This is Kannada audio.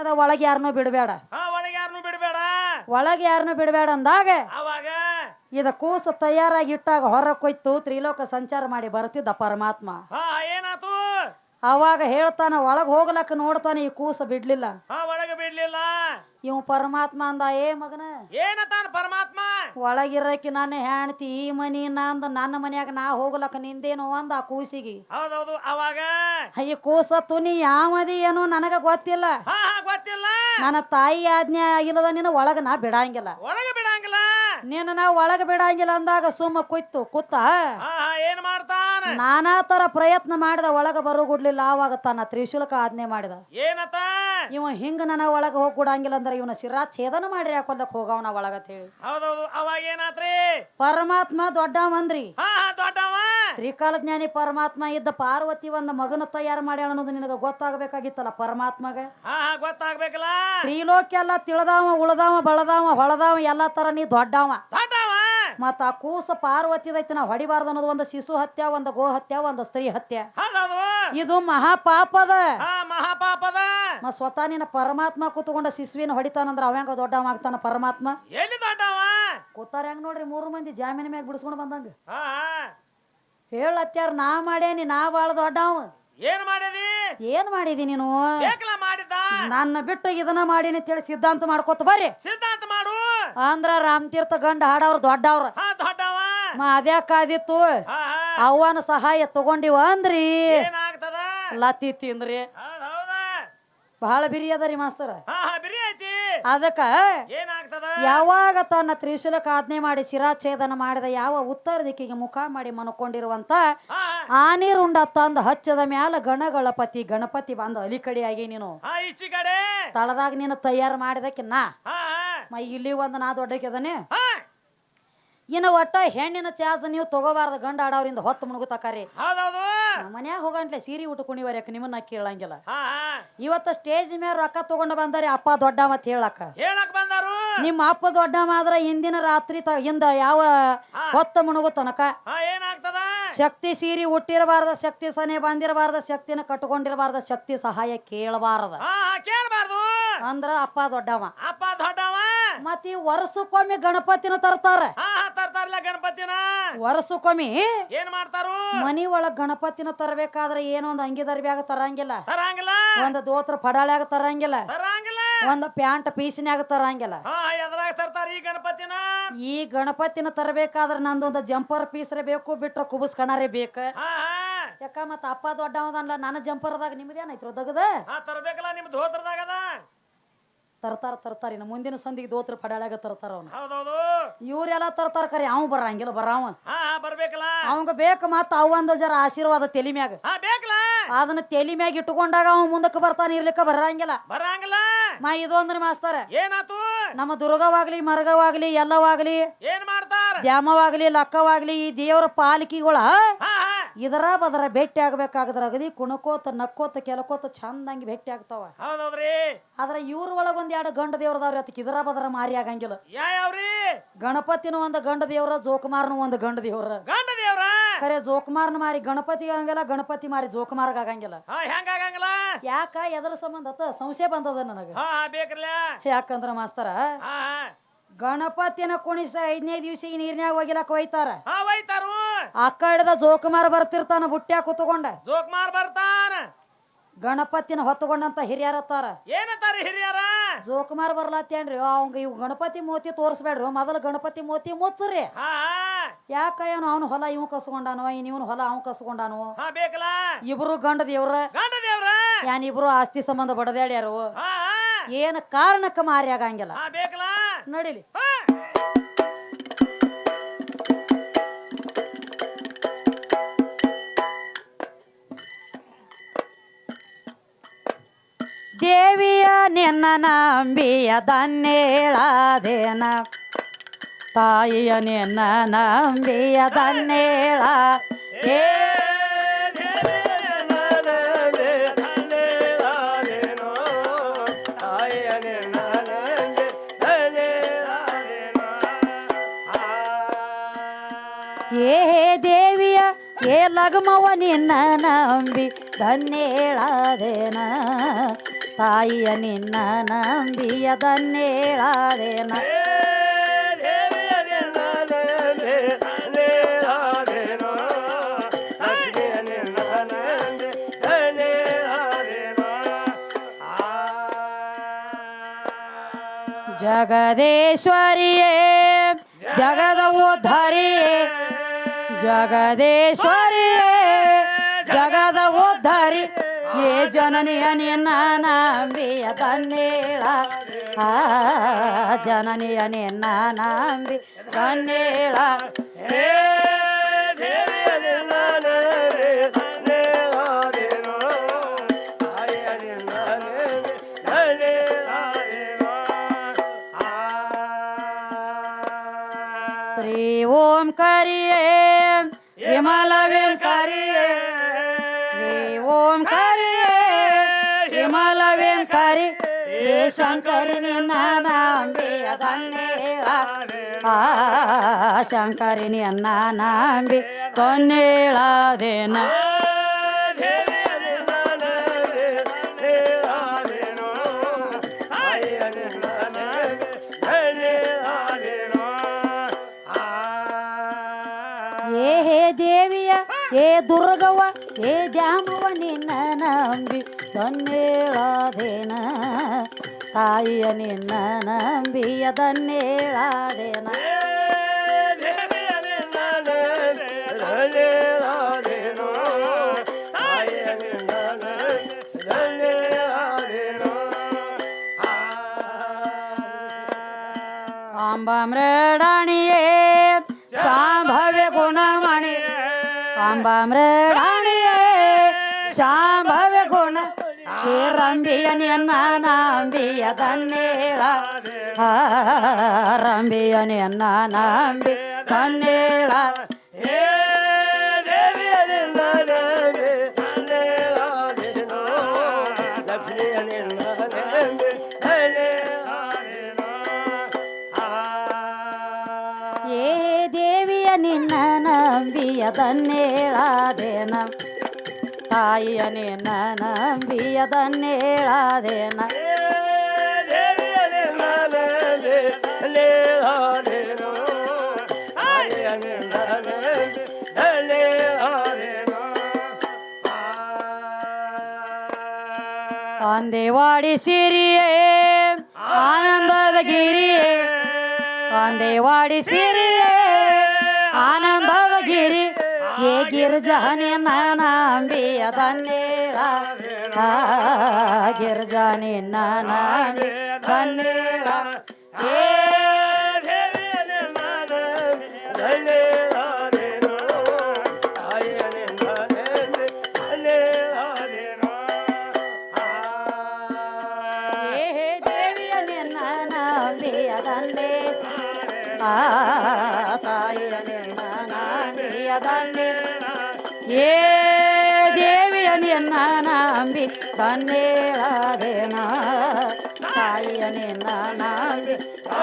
ಅದ ಒಳಗೆ ಯಾರನ್ನೂ ಬಿಡಬೇಡ. ಹಾ ಒಳಗೆ ಯಾರನ್ನು ಬಿಡಬೇಡ. ಒಳಗೆ ಯಾರನ್ನೂ ಬಿಡಬೇಡ ಅಂದಾಗ ಅವಾಗ ಇದ ಕೂಸು ತಯಾರಾಗಿ ಇಟ್ಟಾಗ ಹೊರ ಕೊಯ್ತು ತ್ರಿಲೋಕ ಸಂಚಾರ ಮಾಡಿ ಬರ್ತಿದ್ದ ಪರಮಾತ್ಮ. ಹಾ ಏನಾತು? ಅವಾಗ ಹೇಳ್ತಾನ ಒಳಗ್ ಹೋಗ್ಲಕ್ಕ ನೋಡ್ತಾನೆ ಈ ಕೂಸ ಬಿಡ್ಲಿಲ್ಲ. ಹಾ ಒಳಗೆ ಬಿಡ್ಲಿಲ್ಲ? ಇವ್ ಪರಮಾತ್ಮ ಅಂದ ಏ ಮಗನ ಏನತಾನ ಪರಮಾತ್ಮ? ಒಳಗಿರಕ್ಕೆ ನನ್ನ ಹೆಣ್ತಿ ಈ ಮನಿ ನಂದ ನನ್ನ ಮನ್ಯಾಗ ನಾ ಹೋಗ್ಲಕ್ಕ ನಿಂದೇನು ಅಂದ ಆ ಕೂಸಿಗೆ. ಹೌದೌದು ಅವಾಗ? ಅಯ್ಯ ಕೂಸ ತುನಿ ಯಾವದಿ ಏನೋ ನನಗ ಗೊತ್ತಿಲ್ಲ. ಹಾ ಹಾ ಗೊತ್ತಿಲ್ಲ? ನನ್ನ ತಾಯಿ ಆಜ್ಞೆ ಆಗಿಲ್ಲದ ನಿನ್ನ ಒಳಗ ನಾ ಬಿಡಂಗಿಲ್ಲ. ಒಳಗ ಬಿಡಂಗಿಲ್ಲ? ನಿನ್ನ ನಾ ಒಳಗ ಬಿಡಂಗಿಲ್ಲ ಅಂದಾಗ ಸುಮ್ಮ ಕುಯ್ತು ಕೂತ ಹಾ ಹಾ ಏನ್ ಮಾಡ್ತಾನ ನಾನಾ? ತರ ಪ್ರಯತ್ನ ಮಾಡಿದ ಒಳಗ ಬರುಗುಡ್ಲಿಲ್ಲ ಆವಾಗ ತನ್ನ ತ್ರಿಶೂಲಕ ಆಜ್ಞೆ ಮಾಡಿದ. ಏನತ? ಇವ ಹಿಂಗ ನನ್ನ ಒಳಗ ಹೋಗ್ ಕೊಡಂಗಿಲ್ಲ ಅಂದ್ರೆ ಇವನ ಶಿರಾ ಛೇದನ ಮಾಡ್ರಿ ಹಾಕೊಲ್ದಕ್ ಹೋಗವನ ಒಳಗ ಹೇಳಿ. ಹೌದೌದು ಅವಾಗ ಏನಾತ್ರಿ? ಪರಮಾತ್ಮ ದೊಡ್ಡವಂದ್ರಿ. ದೊಡ್ಡವ. ತ್ರಿಕಾಲ ಜ್ಞಾನಿ ಪರಮಾತ್ಮ ಇದ್ದ ಪಾರ್ವತಿ ಒಂದ್ ಮಗನ ತಯಾರು ಮಾಡ್ಯಾಳ ಅನ್ನೋದು ನಿನಗ ಗೊತ್ತಾಗಬೇಕಾಗಿತ್ತಲ್ಲ ಪರಮಾತ್ಮಗ? ಗೊತ್ತಾಗ್ಬೇಕಲ್ಲ. ತ್ರಿಲೋಕ ಎಲ್ಲ ತಿಳದಾವ ಉಳದಾವ ಬಳದಾವ ಹೊಳದಾವ ಎಲ್ಲಾ ತರ ನೀ ದೊಡ್ಡವ. ಮತ್ತ ಆ ಕೂಸ ಪಾರ್ವತಿದೈತಿ ನಾವು ಹೊಡಿಬಾರ್ದು ಅನ್ನೋದು ಒಂದು ಶಿಶು ಹತ್ಯ ಒಂದು ಗೋ ಹತ್ಯ ಒಂದು ಸ್ತ್ರೀ ಹತ್ಯ. ಇದು ಮಹಾಪಾಪದ. ಮಹಾಪಾಪದ. ಮ ಸ್ವತಃ ನಿನ್ನ ಪರಮಾತ್ಮ ಕೂತ್ಕೊಂಡ ಶಿಶುವಿನ ಹೊಡಿತಾನಂದ್ರ ಅವಂಗ ದೊಡ್ಡವ ಆಗ್ತಾನ ಪರಮಾತ್ಮ? ಎಲ್ಲಿ ದೊಡ್ಡವ? ಕೂತಾರ ಹೆಂಗ್ ನೋಡ್ರಿ ಮೂರು ಮಂದಿ ಜಾಮೀನ್ ಮ್ಯಾಗ ಬಿಡಿಸ್ಕೊಂಡು ಬಂದಂಗ. ಹೇಳತ್ಯಾರ ನಾ ಮಾಡೇನಿ ನಾ ಬಾಳ ದೊಡ್ಡವ. ಏನ್ ಮಾಡಿದಿ? ಏನ್ ಮಾಡಿದಿ ನೀನು? ಮಾಡಿದ ಮಾಡಿದ್ದ? ನನ್ನ ಬಿಟ್ಟು ಇದನ್ನ ಮಾಡೀನಿ ತಿಳಿ ಸಿದ್ಧಾಂತ ಮಾಡ್ಕೋತ ಬರ್ರಿ. ಸಿದ್ಧಾಂತ ಮಾಡು. ಅಂದ್ರ ರಾಮತೀರ್ಥ ಗಂಡ ಹಾಡವ್ರ ದೊಡ್ಡವ್ರ. ಹಾ ದೊಡ್ಡವ. ಅದ್ಯಾಕಾದಿತ್ತು ಹಾ ಸಹಾಯ ತಗೊಂಡಿವ ಅಂದ್ರಿ. ಏನಾಗ್ತದ? ಲತಿ ತಿಂದ್ರಿ. ಹೌದ್ ಹೌದ. ಬಹಳ ಬಿರಿ ಅದರಿ ಮಾಸ್ತರ. ಹಾ ಹಾ ಬಿರಿ ಐತಿ. ಅದಕ್ಕ ಏನಾಗ್ತದ? ಯಾವಾಗ ತನ್ನ ತ್ರಿಶೂಲಕ ಆಜ್ಞೆ ಮಾಡಿ ಶಿರಾಚ್ಛೇದನ ಮಾಡಿದ ಯಾವ ಉತ್ತರ ದಿಕ್ಕಿಗೆ ಮುಖ ಮಾಡಿ ಮನಕೊಂಡಿರುವಂತ ಹಾ ಆ ನೀರುಂಡ ತಂದ ಹಚ್ಚದ ಮ್ಯಾಲ ಗಣಗಳಪತಿ ಗಣಪತಿ ಬಂದ ಅಲಿ ನೀನು. ಆಗಿ ನೀನು ಕಡೆ. ತಳದಾಗ ನೀನು ತಯಾರು ಮಾಡಿದಕ್ಕೆ ನಾ. ಹಾ ಮ ಇಲ್ಲಿ ಒಂದು ನಾ ದೊಡ್ಡಕಿದನೆ ಹಾ. ಇನ್ನು ಒಟ್ಟ ಹೆಣ್ಣಿನ ಚಾರ್ಜ್ ನೀವು ತಗೋಬಾರ್ದು ಗಂಡ ಆಡೋರಿಂದ ಹೊತ್ತು ಮುಳುಗುತ್ತಾಕಾರಿ ಹೌದೌದು. ಮನ್ಯಾಗ ಹೋಗಂಟ್ಲೆ ಸೀರೆ ಉಟ್ಕೊಂಡಿವರ್ಯಾಕ ನಿಮ್ಮನ್ನ ಕೇಳಂಗಿಲ್ಲ. ಹಾ ಹಾ. ಇವತ್ತ ಸ್ಟೇಜ್ ಮೇಲೆ ರೊಕ್ಕ ತಗೊಂಡು ಬಂದಾರೆ ಅಪ್ಪ ದೊಡ್ಡ ಮತ್ತೆ ಹೇಳಕ್ಕ. ಹೇಳಕ್ ಬಂದಾರು. ನಿಮ್ಮ ಅಪ್ಪ ದೊಡ್ಡ ಮಾದ್ರ ಇಂದಿನ ರಾತ್ರಿ ತ ಇಂದ ಯಾವ ಹೊತ್ತು ಮುಣುಗು ತನಕ ಹಾ ಏನಾಗ್ತದ ಶಕ್ತಿ ಸೀರಿ ಹುಟ್ಟಿರಬಾರ್ದ ಶಕ್ತಿ ಸನೆ ಬಂದಿರಬಾರ್ದ ಶಕ್ತಿನ ಕಟ್ಕೊಂಡಿರಬಾರ್ದ ಶಕ್ತಿ ಸಹಾಯ ಕೇಳಬಾರ್ದ. ಹಾ ಕೇಳಬಾರದು ಕೇಳ್ಬಾರ್ದು. ಅಂದ್ರ ಅಪ್ಪ ದೊಡ್ಡವ. ಅಪ್ಪ ದೊಡ್ಡವ. ಮತ್ ಈ ವರ್ಷಕ್ಕೊಮ್ಮೆ ಗಣಪತಿನ ತರ್ತಾರ. ಹಾ ಹಾ ತರ್ತಾರಲ್ಲ ಗಣಪತಿನ. ವರ್ಷಕ್ಕೊಮ್ಮೆ ಏನ್ ಮಾಡ್ತಾರು? ಮನಿ ಒಳಗ್ ಗಣಪತಿನ ತರಬೇಕಾದ್ರೆ ಏನೋ ಒಂದ್ ಅಂಗಿ ದರ್ಬ್ಯಾಗ ತರಂಗಿಲ್ಲ. ತರಂಗಿಲ್ಲ. ಒಂದ್ ದೋತ್ರ ಪಡಾಳ್ಯಾಗ ತರಂಗಿಲ್ಲ. ತರಂಗಿಲ್ಲ. ಒಂದ್ ಪ್ಯಾಂಟ್ ಪೀಸಿನ್ಯಾಗ ತರಂಗಿಲ್ಲ. ಹಾ ಎದ್ರಾಗ ತರ್ತಾರ ಈ ಗಣಪತಿನ. ಈ ಗಣಪತಿನ ತರಬೇಕಾದ್ರ ನಂದೊಂದು ಜಂಪರ್ ಪೀಸ್ರೆ ಬೇಕು ಬಿಟ್ರ ಕುಬಸ್ ಕಣಾರೆ ಬೇಕ. ಯಾಕ ಮತ್ತ ಅಪ್ಪ ದೊಡ್ಡವದಲ್ಲ ನನ್ನ ಜಂಪರ್ದಾಗ ನಿಮ್ದೇನಾಯ್ತು ದಗದ? ತರಬೇಕಲ್ಲ ತರ್ತಾರ ತರ್ತಾರ ಇನ್ನು ಮುಂದಿನ ಸಂದಿಗೆ ದೋತ್ರ ಪಡಾಳ್ಯಾಗ ತರ್ತಾರ ಅವ್ನ. ಇವ್ರೆಲ್ಲ ತರ್ತಾರ ಕರಿ ಅವ್ ಬರಂಗಿಲ್ಲ ಬರಾವ ಬರ್ಬೇಕಲ್ಲ. ಅವಂಗ ಬೇಕು ಮತ್ತ ಅವಂದ ಜರ ಆಶೀರ್ವಾದ ತೆಲಿ ಮ್ಯಾಗ. ಬೇಕಲ್ಲ. ಅದನ್ನ ತೆಲಿ ಮ್ಯಾಗ ಇಟ್ಟುಕೊಂಡಾಗ ಅವ ಮುಂದಕ್ಕೆ ಬರ್ತಾನೆ ಇರ್ಲಿಕ್ಕೆ ಬರಂಗಿಲ್ಲ. ಬರಂಗಿಲ್ಲ. ಮಾ ಇದೊಂದ್ರ ಮಾಸ್ತರ ಏನಾತು? ನಮ್ಮ ದುರ್ಗವಾಗ್ಲಿ ಮರ್ಗವಾಗ್ಲಿ ಎಲ್ಲವಾಗ್ಲಿ ಏನ್ ಮಾಡ್ತಾರ? ದ್ಯಾಮವಾಗ್ಲಿ ಲಕ್ಕವಾಗ್ಲಿ ಈ ದೇವರ ಪಾಲಿಕೆಗಳ ಇದರ ಬದರ ಭೇಟಿ ಆಗ್ಬೇಕಾಗದ್ರ ಅಗದಿ ಕುಣಕೋತ ನಕ್ಕೋತ ಕೆಲಕೋತ ಚಂದಂಗಿ ಭೇಟಿ ಆಗ್ತಾವ. ಹೌದೌದ್ರಿ. ಆದ್ರ ಇವ್ರ ಒಳಗ ಒಂದ್ ಎರಡು ಗಂಡ ದೇವ್ರದವ್ರಿ ಅದಕ್ಕೆ ಇದರ ಬದರ ಮಾರಿ ಆಗಂಗಿಲ್ಲ. ಯಾವ್ರಿ ಗಣಪತಿನೂ ಒಂದ್ ಗಂಡ ದೇವ್ರ ಜೋಕುಮಾರ್ನು ಒಂದ್ ಗಂಡ ದೇವ್ರ. ಗಂಡ ಖರೆ ಜೋಕುಮಾರ್ನ ಮಾರಿ ಗಣಪತಿ ಆಗಂಗಿಲ್ಲ ಗಣಪತಿ ಮಾರಿ ಜೋಕುಮಾರ್ಗ ಆಗಂಗಿಲ್ಲ. ಹಾ ಹೆಂಗ ಆಗಂಗಿಲ್ಲ? ಯಾಕ? ಎದ್ರ ಸಂಬಂಧ ಅತ್ತ? ಸಂಶಯ ಬಂದದ ನನಗ. ಹಾ ಹಾ ಬೇಕ್ರಲ್ಲ? ಯಾಕಂದ್ರ ಮಾಸ್ತರ ಹಾ ಹಾ. ಗಣಪತಿನ ಕುಣಿಸ ಐದನೇ ದಿವಸ ಈ ನೀರ್ನ್ಯಾಗ ಹೋಗಿಲಕ್ ಒಯ್ತಾರ ಹಾ ಒಯ್ತಾರು ಆ ಕಡೆದ ಜೋಕುಮಾರ್ ಬರ್ತಿರ್ತಾನ ಬುಟ್ಟ್ಯಾಗ ಕುತ್ಕೊಂಡ. ಜೋಕ್ಮಾರ್ ಬರ್ತಾನ. ಗಣಪತಿನ ಹೊತ್ತುಕೊಂಡಂತ ಹಿರಿಯರತ್ತಾರ ಏನತ್ತಾರ ಹಿರಿಯರ? ಜೋಕುಮಾರ್ ಬರ್ಲಾತ್ತೇನ್ರಿ ಅವಂಗ ಇವ್ ಗಣಪತಿ ಮೋತಿ ತೋರಿಸ್ಬೇಡ್ರಿ ಮೊದಲ ಗಣಪತಿ ಮೋತಿ ಮುಚ್ಚ್ರಿ. ಹಾ ಯಾಕ ಏನು ಅವನು ಹೊಲ ಇವ್ ಕಸ್ಕೊಂಡಾನು ಇನ್ ಇವನು ಹೊಲ ಅವ್ ಕಸ್ಕೊಂಡಾನು? ಹಾ ಬೇಕಲ್ಲ? ಇಬ್ರು ಗಂಡ ದೇವ್ರ ಗಂಡ ದೇವ್ರ? ಯಾನ್ ಇಬ್ರು ಆಸ್ತಿ ಸಂಬಂಧ ಬಡದಾಡ್ಯಾರು ಹಾ ಹಾ. ಏನ್ ಕಾರಣಕ್ಕ ಮಾರಿ ಆಗಂಗಿಲ್ಲ ಹಾ ಬೇಕಲ್ಲ? ನಡಿಲಿ. ನಿನ್ನ ನಂಬಿಯ ದನ್ನೇಳಾದೇನ ತಾಯಿಯ ನಿನ್ನ ನಂಬಿಯ ದನ್ನೇಳ ಏ ಏ ದೇವಿಯ, ಏ ಲಗಮವ ನಿನ್ನ ನಂಬಿ ಧನ್ಯೇಳಾದೇನ. ತಾಯಿಯ ನಿನ್ನ ನಂಬಿಯದನ್ನೇಳಾದೇನ ಜಗದೇಶ್ವರಿಯೇ ಜಗದ ಉದ್ಧಾರಿಯೇ ಜಗದೇಶ್ವರಿಯೇ ಜಗದ ಉದ್ಧಾರಿ ಏ ಜನನಿಯ ನಿನ್ನ ನಂಬಿಯ ತನ್ನೇಳ ಆ ಜನನಿಯ ನಿನ್ನ ನಂಬಿ ತನ್ನೇಳ ಹೇ ಶ್ರೀ ಓಂ ಕರಿಯೇ ವಿಮಲವೇಂ ಕರಿ, ಏ ಶಂಕರಿ ನಿನ್ನ ನಂಬಿಯ ತನ್ನೇಳ ಆ ಶಂಕರಿ ನಿನ್ನ ನಂಬಿ ಕೊನ್ನೇಳದೇನ ಏ ಹೇ ದೇವಿಯ, ಏ ದುರ್ಗವ್ವ ಏ ದ್ಯಾಮವ್ವ ನಿನ್ನ ನಂಬಿ ತನ್ನೇಳಾದೇನ ತಾಯಿಯ ನಿನ್ನ ನಂಬಿಯ ತನ್ನೇಳಾದೇನ ಅಂಬಾಮ್ರಡಾಣಿಯೇ ಶಾಂಭವ್ಯ ಗುಣಮಣಿ ಅಂಬಾಮ್ರಡಾಣಿಯೇ ಶಾಂಭವ್ಯ ಗುಣ ಹೇ ರಂಬಿಯ ನಿನ್ನ ನಂಬಿಯ ತನ್ನೇಳ ಆ ರಂಬಿಯ ನಿನ್ನ ನಂಬಿ ತನ್ನೇಳ ಏ ದೇವಿಯ ನಿನ್ನ ನಂಬಿಯ ತನ್ನೇಳಾದೇನ ತಾಯಿಯ ನಿನ್ನ ನಂಬಿಯ ತನ್ನೇಳಾದೇನ ಅಂದೇವಾಡಿ ಸಿರಿಯೇ ಆನಂದದ ಗಿರಿಯೇ ಅಂದೇವಾಡಿ ಸಿರಿಯೇ ಆನಂದದ ಗಿರಿ ఏ గిరిజాని నానాంబియ తన్నీరా గిరిజాని నానాంబియ తన్నీరా ఏ ನಂಬಿಯ ತಂದೆ ಏ ದೇವಿಯ ನಿನ್ನ ನಂಬಿ ತನ್ನೇಳಾದೇನ ತಾಯಿಯ ನಿನ್ನ ನಂಬಿ ಆ